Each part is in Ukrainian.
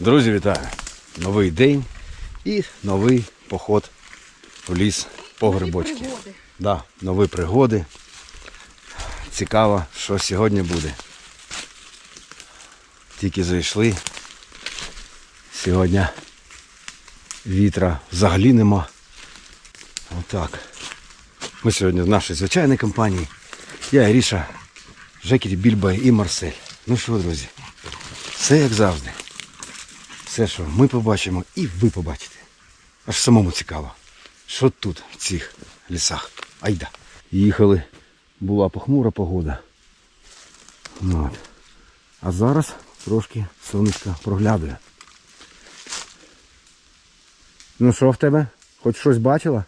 Друзі, вітаю! Новий день і новий поход в ліс по грибочки. Да, нові пригоди. Цікаво, що сьогодні буде. Тільки зайшли. Сьогодні вітра взагалі нема. Отак. Ми сьогодні в нашій звичайній компанії. Я Іріша, Жекері Більба і Марсель. Ну що, друзі, все як завжди. Все, що ми побачимо і ви побачите. Аж самому цікаво, що тут, в цих лісах. Айда. Їхали, була похмура погода. От. А зараз трошки сонечко проглядує. Ну що в тебе? Хоч щось бачила?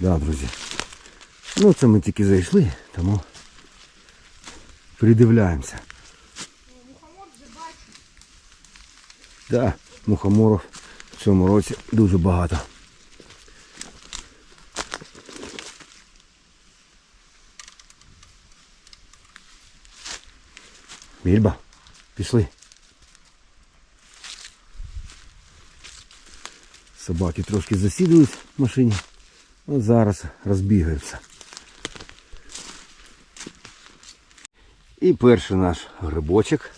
Да, друзі. Ну це ми тільки зайшли, тому придивляємося. Да, мухоморів в цьому році дуже багато. Більба, пішли. Собаки трошки засідались в машині. От зараз розбігаються. І перший наш грибочок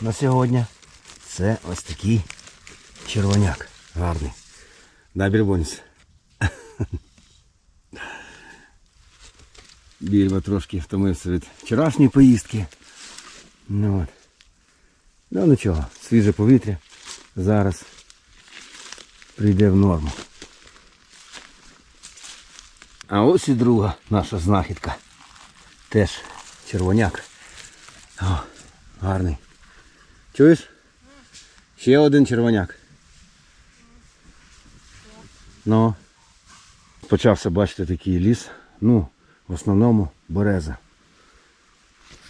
на сьогодні це ось такий червоняк. Гарний. Да, Більбонець. Більба трошки втомився від вчорашньої поїздки. Ну от. Ну нічого, свіже повітря зараз прийде в норму. А ось і друга наша знахідка. Теж червоняк. О, гарний. Чуєш? Ще один червоняк. Ну. Почався бачити такий ліс. Ну, в основному береза.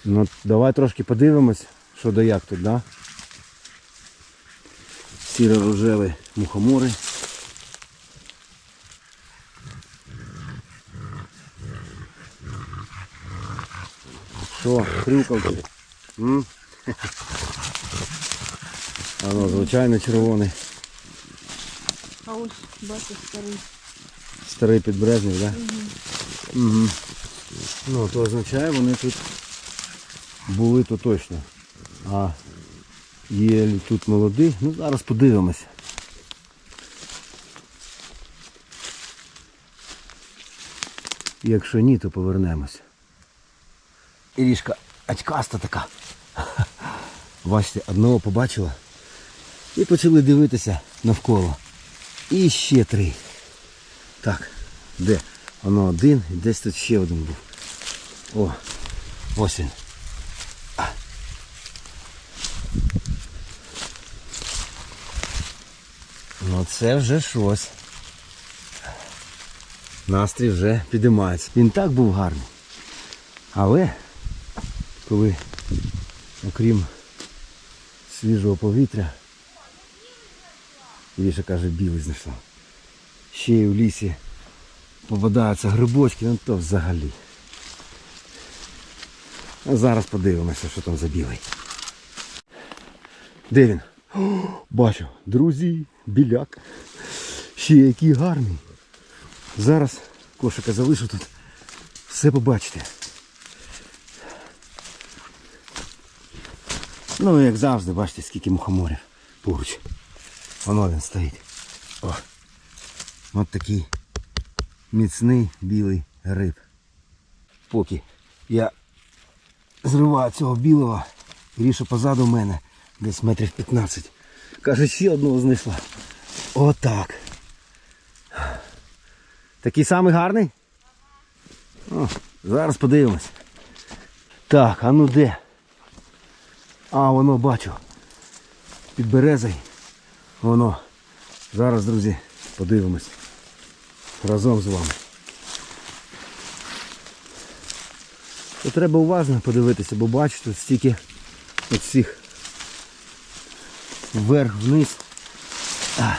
Ну, давай трошки подивимось, що да як тут, да? Сіро-рожеві мухомори. Що, хрюкавки? А ну, звичайно червоний. А ось бачиш старий. Старий підбрежник, так? Да? Угу. Ну, то означає, вони тут були то точно. А є тут молоді. Ну зараз подивимось. Якщо ні, то повернемось. Ірішка очкаста така. Бачите, одного побачила. І почали дивитися навколо. І ще три. Так, де? Воно один і десь тут ще один був. О, ось він. А. Ну це вже щось. Настрій вже підіймається. Він так був гарний. Але коли, окрім свіжого повітря, Іріша каже, білий знайшла. Ще й в лісі попадаються грибочки, ну то взагалі. А зараз подивимося, що там за білий. Де він? О, бачу, друзі, біляк. Ще який гарний. Зараз кошика залишу тут. Все побачите. Ну, як завжди, бачите, скільки мухоморів поруч. Воно він стоїть. О. От такий міцний білий гриб. Поки я зриваю цього білого, Ріша позаду мене, десь метрів 15. Каже, ще одного знайшла. Отак. Такий самий гарний? О, зараз подивимось. Так, а ну де? А, воно бачу. Під березою. Воно. Зараз, друзі, подивимось. Разом з вами. То треба уважно подивитися, бо бачите, стільки оцих вверх-вниз. А.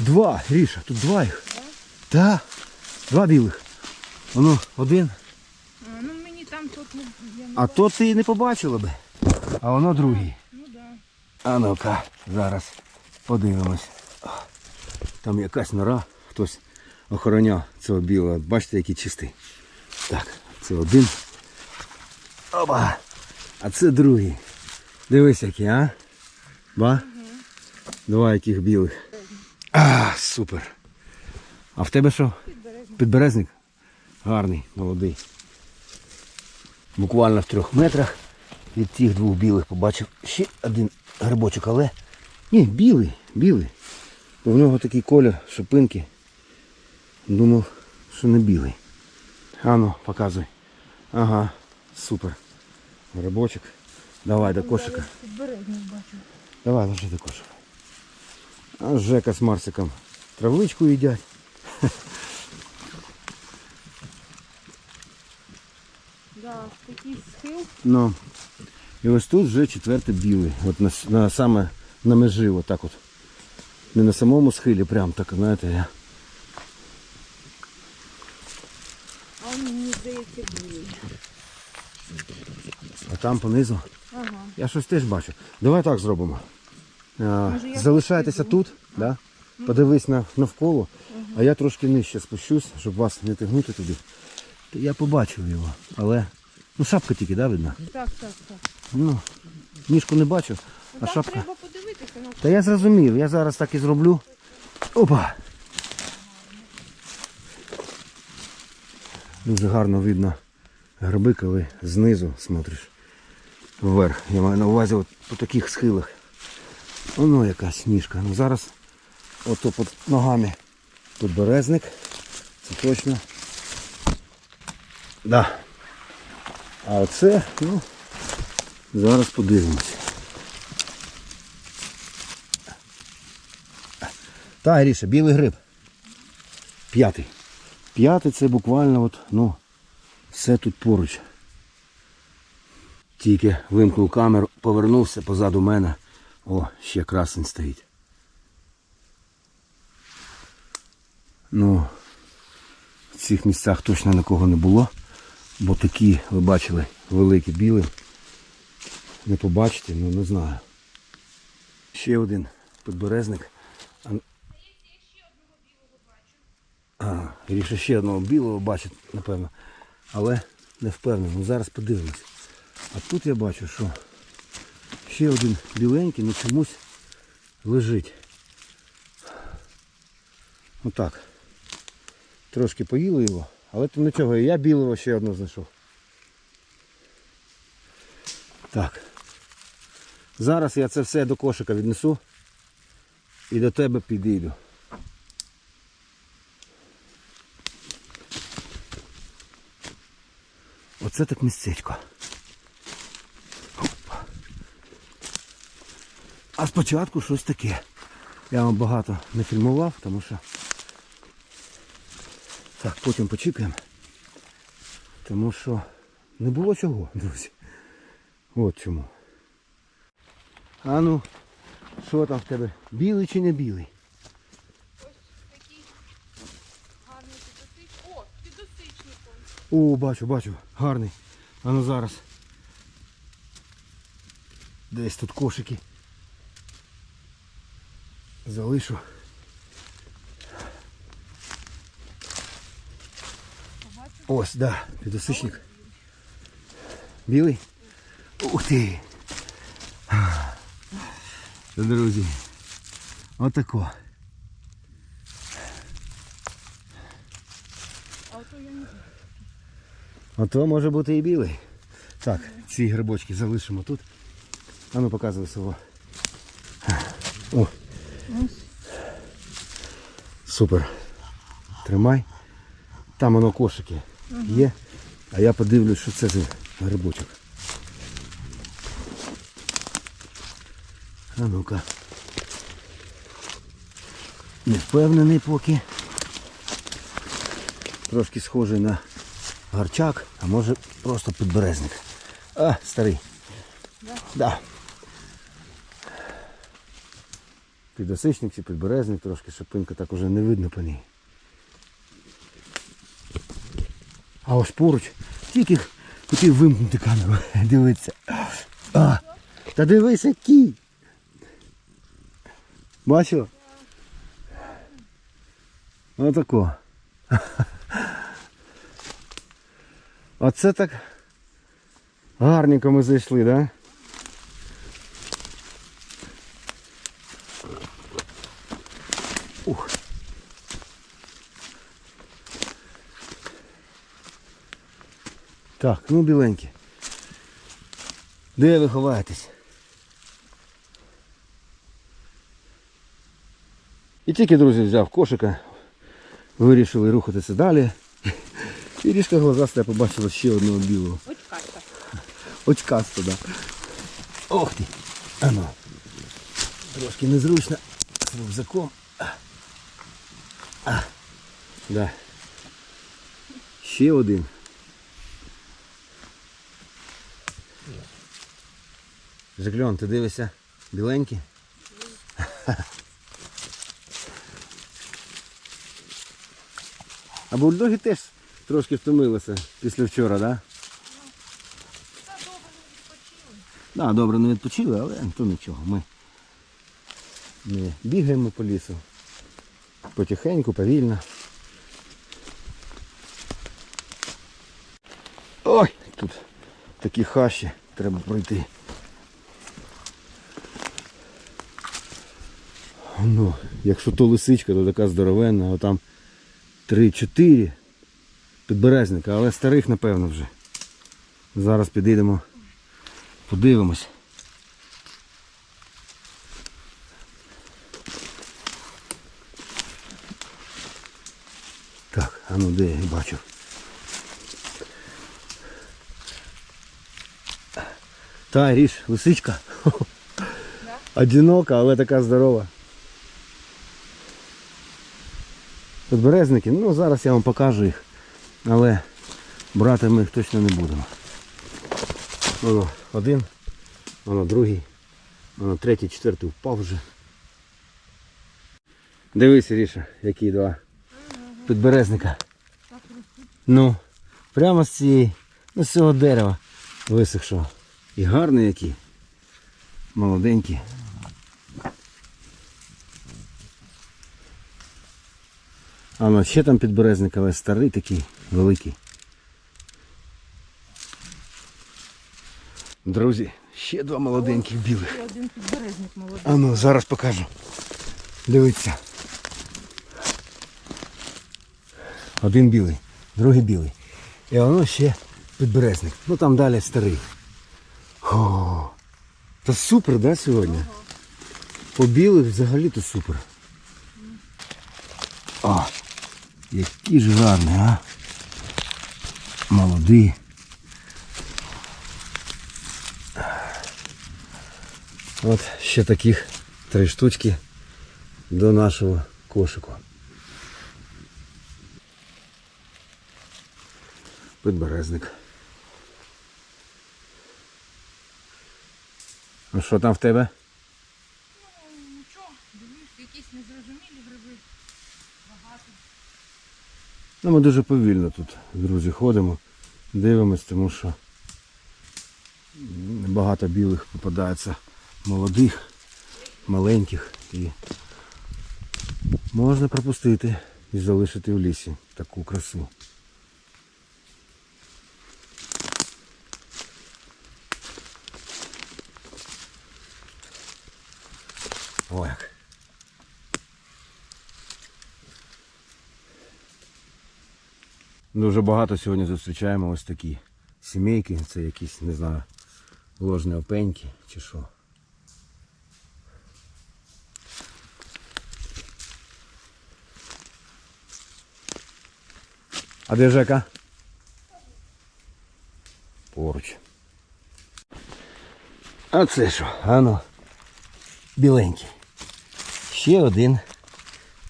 Два, Ріша, тут два їх. Так. Два білих. Воно один. А, ну мені там тут. Я не А то ти не побачила би. А воно другий. А ну-ка, зараз подивимось. Там якась нора, хтось охороняв цього білого. Бачите, який чистий. Так, це один. Оба! А це другий. Дивись який, а? Ба? Два яких білих. А, супер. А в тебе що? Підберезник? Гарний, молодий. Буквально в трьох метрах від тих двох білих побачив ще один грибочок, але ні, білий, білий. У нього такий колір, шипинки. Думав, що не білий. Ану, показуй. Ага, супер. Грибочок. Давай до кошика. Давай, ложи до кошика. А Жека з Марсиком травичку їдять. Да, такий схил. Ну. І ось тут вже четвертий білий. От на, на саме на межі, отак от. Не на самому схилі, прям так, знаєте, я. А він мені здається білий. А там понизу. Ага. Я щось теж бачу. Давай так зробимо. А, Може, я залишайтеся тут, да? подивись на, навколо, а я трошки нижче спущусь, щоб вас не тягнути туди. Я побачив його, але. Ну шапка тільки, да, видно? Так, так, так. Ну, ніжку не бачу, а Там шапка. треба подивитися на Та я зрозумів, я зараз так і зроблю. Опа! Дуже гарно видно гриби, коли знизу смотриш вверх. Я маю на увазі от по таких схилах. Воно якась ніжка. Ну зараз ото під ногами тут березник. Це точно. Да. А оце, ну, зараз подивимось. Та, Гріша, білий гриб. П'ятий. П'ятий це буквально от, ну, все тут поруч. Тільки вимкнув камеру, повернувся позаду мене. О, ще красень стоїть. Ну, в цих місцях точно нікого не було. Бо такі, ви бачили, великі білі. Не побачите, ну не знаю. Ще один підберезник. А, Гріша ще одного білого бачить, напевно. Але не впевнений. Ну зараз подивимось. А тут я бачу, що ще один біленький, ну чомусь лежить. Отак. Трошки поїли його, але то нічого, я білого ще одного знайшов. Так. Зараз я це все до кошика віднесу і до тебе підійду. Оце так місцечко. А спочатку щось таке. Я вам багато не фільмував, тому що. Так, потім почекаємо. Тому що не було чого, друзі. От чому. А ну, що там в тебе? Білий чи не білий? ось такий гарний підосич. О, підосичником. О, бачу, бачу, гарний. А ну зараз. Десь тут кошики. Залишу. Ось, да, підосичник. Білий? Ух ти! Друзі. Отако. А то може бути і білий. Так, ці грибочки залишимо тут. А ну показуй свого. О, супер. Тримай. Там воно кошики є. А я подивлюсь, що це за грибочок. А ну-ка. Не впевнений поки. Трошки схожий на гарчак, а може просто підберезник. А, старий. Да? Да. Підосичник чи підберезник, трошки шипинка так уже не видно по ній. А ось поруч тільки хотів вимкнути камеру. Дивиться. А, Та дивись, який. Бачила? Отако. Оце так гарненько ми зайшли, да? Так, ну біленькі. Де ви ховаєтесь? І тільки, друзі, взяв кошика, вирішили рухатися далі. І ріжка глазаста побачила ще одного білого. Ось кашка. Очкасто, да. Ох ти. Ано. Трошки незручно з рюкзаком. А. А. Да. Ще один. Жекльон, ти дивишся? Біленький? А бульдоги теж трошки втомилися після вчора, так? Да? Да, добре не відпочили, але то нічого. Ми не бігаємо по лісу. Потихеньку, повільно. Ой, тут такі хащі, треба пройти. Ну, якщо то лисичка, то така здоровенна, а там 3-4 підберезника, але старих напевно вже. Зараз підійдемо. Подивимось. Так, а ну де я бачу. Та, ріж, лисичка. Одинока, але така здорова. Підберезники, ну зараз я вам покажу їх, але брати ми їх точно не будемо. Воно один, воно другий, воно третій, четвертий впав вже. Дивись, Ріша, які два підберезника. Ну, прямо з цієї, ну з цього дерева висохшого. І гарний які. Молоденькі. А ну ще там підберезник, але старий такий, великий. Друзі, ще два молоденьких білих. Один підберезник молодий. А ну, зараз покажу. Дивіться. Один білий, другий білий. І воно ще підберезник. Ну там далі старий. О, та супер, да, сьогодні? По білих взагалі то супер. О, які ж гарні, а? Молоді. От ще таких три штучки до нашого кошику. Підберезник. Ну що там в тебе? Нічого, дивлюсь, якісь незрозумілі гриби. Багато. Ну, ми дуже повільно тут, друзі, ходимо, дивимось, тому що багато білих попадається молодих, маленьких і можна пропустити і залишити в лісі таку красу. Ой, як. Дуже багато сьогодні зустрічаємо ось такі сімейки. Це якісь, не знаю, ложні опеньки чи що. А де Жека? Поруч. А це що? Ано. Біленький. Ще один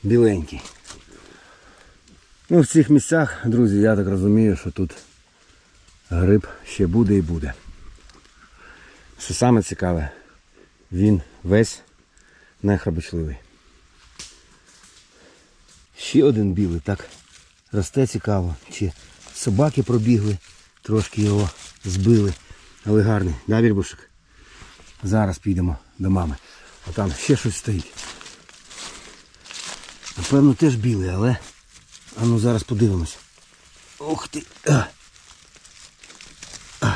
біленький. Ну, в цих місцях, друзі, я так розумію, що тут гриб ще буде і буде. Що саме цікаве, він весь найхрабочливий. Ще один білий, так росте цікаво. Чи собаки пробігли, трошки його збили. Але гарний, да, Вірбушек? Зараз підемо до мами. А там ще щось стоїть. Напевно, теж білий, але. А ну зараз подивимось. Ух ти. А. А.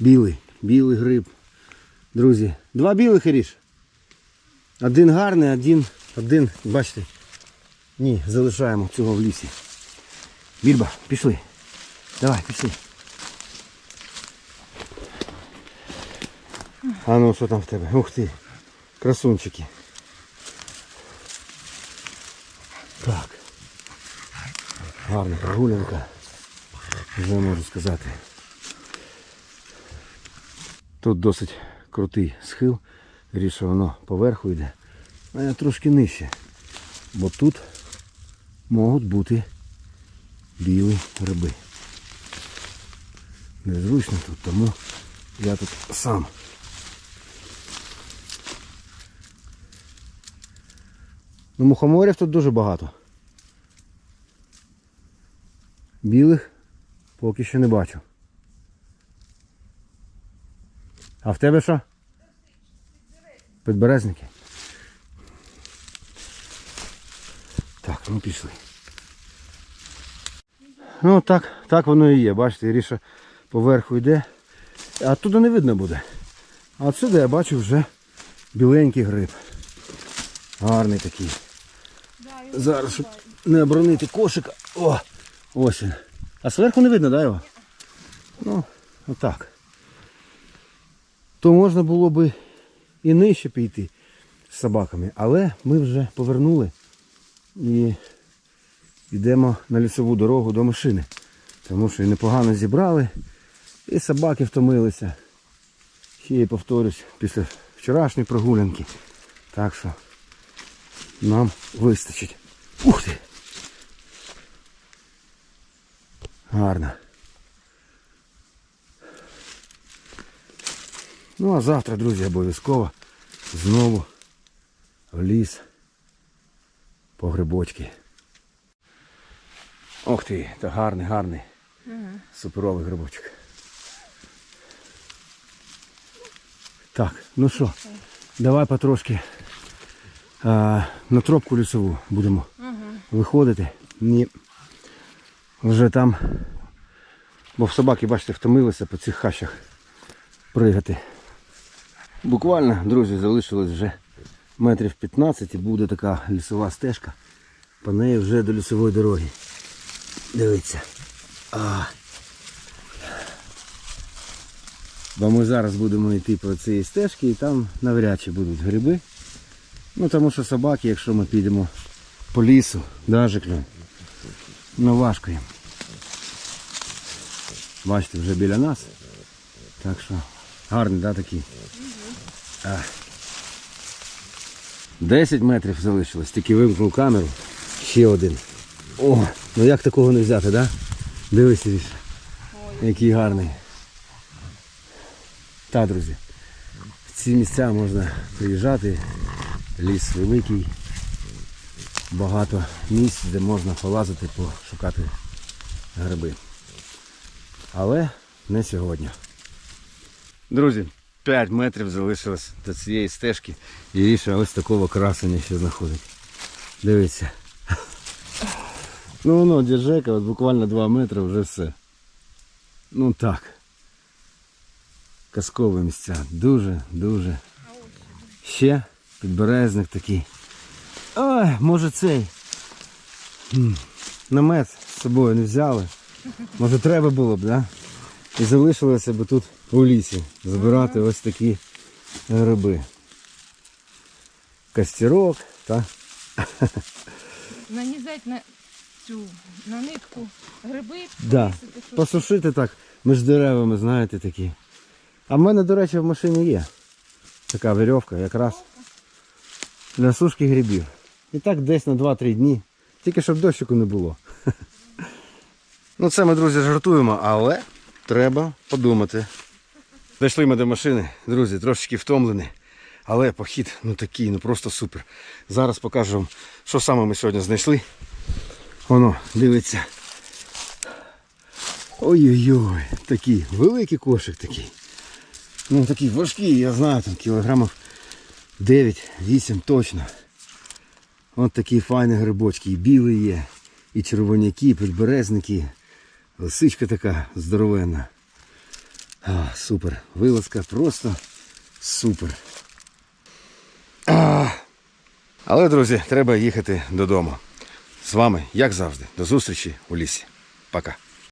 Білий, білий гриб. Друзі, два білих ріж. Один гарний, один, один, бачите. Ні, залишаємо цього в лісі. Більба, пішли. Давай, пішли. А ну що там в тебе? Ух ти. Красунчики. Так. Гарна прогулянка. Вже можу сказати. Тут досить крутий схил. Ріше воно поверху йде. А я трошки нижче. Бо тут можуть бути білі гриби. Незручно тут, тому я тут сам. Ну, мухоморів тут дуже багато. Білих поки що не бачу. А в тебе що? Підберезники? Так, ну пішли. Ну так, так воно і є. Бачите, Ріша поверху йде. А туди не видно буде. А отсюди я бачу вже біленький гриб. Гарний такий. Зараз, щоб не оборонити кошика. О, ось він. А зверху не видно, да, його? Ну, отак. То можна було би і нижче піти з собаками, але ми вже повернули і йдемо на лісову дорогу до машини. Тому що і непогано зібрали, і собаки втомилися. Ще я повторюсь, після вчорашньої прогулянки. Так що нам вистачить. Ух ти! Гарно. Ну а завтра, друзі, обов'язково знову в ліс по грибочки. Ох ти, та гарний, гарний. Суперовий грибочок. Так, ну що, давай потрошки а, на тропку лісову будемо виходити. Ні. Вже там, бо собаки, бачите, втомилися по цих хащах пригати. Буквально, друзі, залишилось вже метрів 15 і буде така лісова стежка. По неї вже до лісової дороги. Дивіться. А. Бо ми зараз будемо йти по цій стежці і там навряд чи будуть гриби. Ну тому що собаки, якщо ми підемо по лісу, да? Ну важко їм. Бачите, вже біля нас. Так що гарний, да, такий. А. 10 метрів залишилось, тільки вимкнув камеру. Ще один. О, ну як такого не взяти, да? Дивись, Ріш. Який гарний. Так, друзі. В ці місця можна приїжджати. Ліс великий. Багато місць, де можна полазити, пошукати гриби. Але не сьогодні. Друзі, 5 метрів залишилось до цієї стежки. І Ріша ось такого красення ще знаходить. Дивіться. Ну воно, держека, от буквально 2 метри вже все. Ну так. Казкові місця. Дуже, дуже. Ще підберезник такий. Ой, може цей. Намет з собою не взяли. Може треба було б, да? І залишилося б тут у лісі збирати ось такі гриби. Костерок, та Нанізати на цю на нитку гриби, Да. повісити, посушити так між деревами, знаєте, такі. А в мене, до речі, в машині є. Така верьовка якраз для сушки грибів. І так десь на 2-3 дні. Тільки щоб дощику не було. Ну це ми, друзі, жартуємо, але треба подумати. Дійшли ми до машини, друзі, трошечки втомлені. Але похід ну такий, ну просто супер. Зараз покажу вам, що саме ми сьогодні знайшли. Воно, дивиться. Ой-ой-ой, такий великий кошик такий. Ну такий важкий, я знаю, там кілограмів 9-8 точно. От такі файні грибочки. І білий є, і червоняки, і підберезники. Лисичка така здоровенна. А, супер. Вилазка просто супер. А, але, друзі, треба їхати додому. З вами, як завжди, до зустрічі у лісі. Пока.